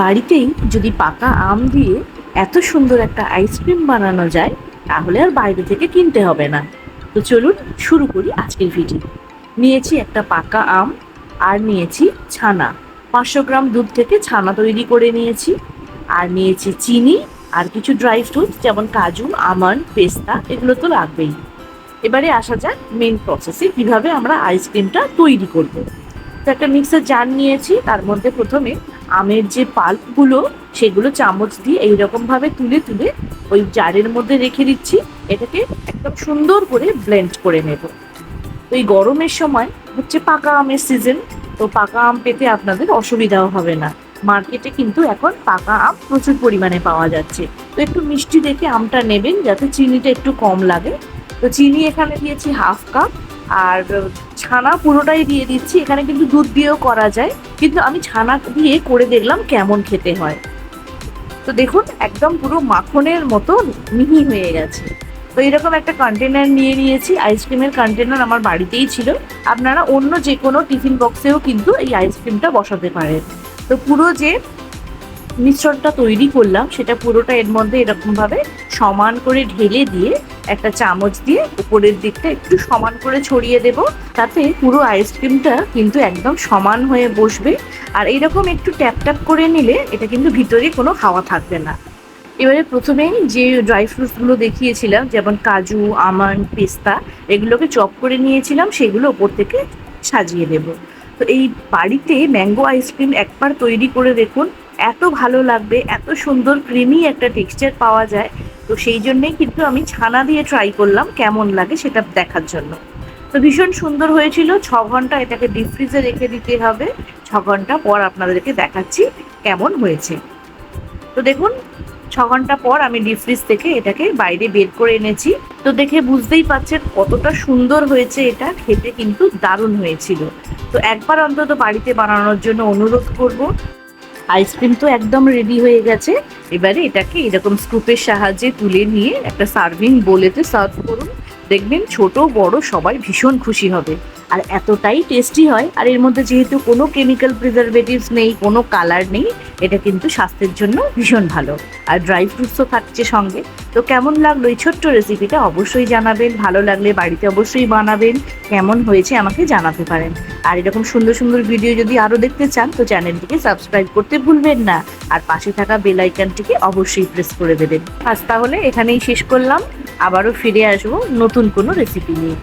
বাড়িতেই যদি পাকা আম দিয়ে এত সুন্দর একটা আইসক্রিম বানানো যায়, তাহলে আর বাইরে থেকে কিনতে হবে না। তো চলুন শুরু করি আজকের ভিডিও নিয়েছি একটা পাকা আম আর নিয়েছি ছানা। পাঁচশো গ্রাম দুধ থেকে ছানা তৈরি করে নিয়েছি। আর নিয়েছি চিনি আর কিছু ড্রাই ফ্রুট যেমন কাজু আমন্ড পেস্তা, এগুলো তো লাগবেই। এবারে আসা যাক মেন প্রসেসে কীভাবে আমরা আইসক্রিমটা তৈরি করব। তো একটা মিক্সার জার নিয়েছি, তার মধ্যে প্রথমে আমের যে পাল্পগুলো, সেগুলো চামচ দিয়ে এইরকম ভাবে তুলে তুলে ওই জারের মধ্যে রেখে দিচ্ছি। এটাকে একদম সুন্দর করে ব্লেন্ড করে নেব। তো এই গরমের সময় হচ্ছে পাকা আমের সিজন তো পাকা আম পেতে আপনাদের অসুবিধাও হবে না। মার্কেটে কিন্তু এখন পাকা আম প্রচুর পরিমাণে পাওয়া যাচ্ছে। তো একটু মিষ্টি দেখে আমটা নেবেন, যাতে চিনিটা একটু কম লাগে। তো চিনি এখানে দিয়েছি হাফ কাপ আর ছানা পুরোটাই দিয়ে দিচ্ছি। এখানে কিন্তু দুধ দিয়েও করা যায়। কিন্তু আমি ছানা দিয়ে করে দেখলাম কেমন খেতে হয়। তো দেখুন, একদম পুরো মাখনের মতো মিহি হয়ে গেছে। তো এরকম একটা কন্টেনার নিয়ে নিয়েছি। আইসক্রিমের কন্টেনার আমার বাড়িতেই ছিল। আপনারা অন্য যে কোনো টিফিন বক্সেও কিন্তু এই আইসক্রিমটা বসাতে পারেন। তো পুরো যে মিশ্রণটা তৈরি করলাম, সেটা পুরোটা এর মধ্যে এরকমভাবে সমান করে ঢেলে দিয়ে একটা চামচ দিয়ে উপরের দিকটা একটু সমান করে ছড়িয়ে দেব। তাতে পুরো আইসক্রিমটা কিন্তু একদম সমান হয়ে বসবে। আর এরকম একটু ট্যাপ ট্যাপ করে নিলে এটা কিন্তু ভিতরে কোনো হাওয়া থাকবে না। এবারে প্রথমেই যে ড্রাই ফ্রুটসগুলো দেখিয়েছিলাম, যেমন কাজু, আমন্ড, পেস্তা, এগুলোকে চপ করে নিয়েছিলাম, সেগুলো ওপর থেকে সাজিয়ে দেব। তো এই বাড়িতে ম্যাঙ্গো আইসক্রিম একবার তৈরি করে দেখুন এত ভালো লাগবে, এত সুন্দর ক্রিমি একটা টেক্সচার পাওয়া যায়। তো সেই জন্যেই কিন্তু আমি ছানা দিয়ে ট্রাই করলাম, কেমন লাগে সেটা দেখার জন্য। তো ভীষণ সুন্দর হয়েছিল, ছ ঘণ্টা এটাকে ডিপ ফ্রিজে রেখে দিতে হবে। ছ ঘণ্টা পর আপনাদেরকে দেখাচ্ছি কেমন হয়েছে। তো দেখুন, ছ ঘণ্টা পর আমি ডিপ ফ্রিজ থেকে এটাকে বাইরে বের করে এনেছি। তো দেখে বুঝতেই পারছেন কতটা সুন্দর হয়েছে এটা, খেতে কিন্তু দারুণ হয়েছিল। তো একবার অন্তত বাড়িতে বানানোর জন্য অনুরোধ করব। আইসক্রিম তো একদম রেডি হয়ে গেছে। এবারে এটাকে এরকম স্কুপের সাহায্যে তুলে নিয়ে একটা সার্ভিং বলেতে সার্ভ করুন। দেখবেন ছোট, বড় সবাই ভীষণ খুশি হবে। আর এতটাই টেস্টি হয়। আর এর মধ্যে যেহেতু কোনো কেমিক্যাল প্রিজারভেটিভস নেই, কোনো কালার নেই, এটা কিন্তু স্বাস্থ্যের জন্য ভীষণ ভালো। আর ড্রাই ফ্রুটসও থাকছে সঙ্গে। তো কেমন লাগল এই ছোট্ট রেসিপিটা অবশ্যই জানাবেন। ভালো লাগলে বাড়িতে অবশ্যই বানাবেন। কেমন হয়েছে আমাকে জানাতে পারেন। আর এরকম সুন্দর সুন্দর ভিডিও যদি আরও দেখতে চান, তো চ্যানেলটিকে সাবস্ক্রাইব করতে ভুলবেন না। আর পাশে থাকা বেল আইকনটিকে অবশ্যই প্রেস করে দেবেন। আজ তাহলে এখানেই শেষ করলাম। আবারও ফিরে আসব নতুন কোনো রেসিপি নিয়ে।